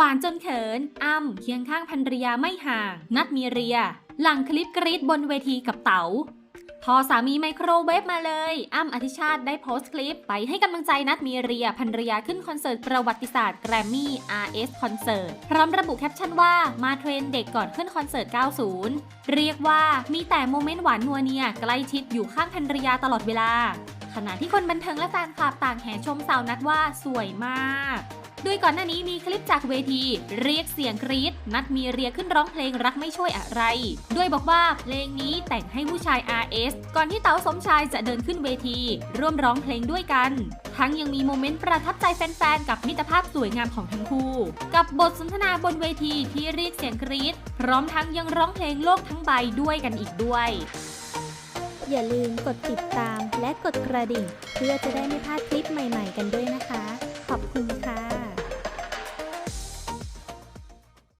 วานจนเขิน อ้ำเคียงข้างภรรยาไม่ห่าง นัดมีเรีย หลังคลิปกรีดบนเวทีกับเต๋าพอสามีไมโครเวฟมาเลย อ้ำอธิชาติได้โพสต์คลิป ไปให้กำลังใจนัดมีเรียภรรยาขึ้นคอนเสิร์ตประวัติศาสตร์แกรมมี่ RS คอนเสิร์ตพร้อมระบุแคปชั่นว่ามาเทรนเด็กก่อนขึ้นคอนเสิร์ต 90 เรียกว่ามีแต่โมเมนต์หวานนัวเนียใกล้ชิดอยู่ข้างภรรยาตลอดเวลา ขณะที่คนบันเทิงและแฟนคลับต่างแห่ชมสาวนัดว่าสวยมาก ด้วยก่อนหน้านี้มีคลิปจากเวที เรียกเสียงกรี๊ดนัดมีเรียขึ้นร้องเพลงรักไม่ช่วยอะไร ด้วยบอกว่าเพลงนี้แต่งให้ผู้ชาย RS ก่อนที่เต๋าสมชายจะเดินขึ้นเวที ร่วมร้องเพลงด้วยกัน ทั้งยังมีโมเมนต์ประทับใจแฟนๆ กับมิตรภาพสวยงามของทั้งคู่ กับบทสนทนาบนเวทีที่เรียกเสียงกรี๊ดพร้อมทั้งยังร้องเพลงโลกทั้งใบด้วยกันอีกด้วยอย่าลืมกดติดตามและกดกระดิ่ง เพื่อจะได้ไม่พลาดคลิปใหม่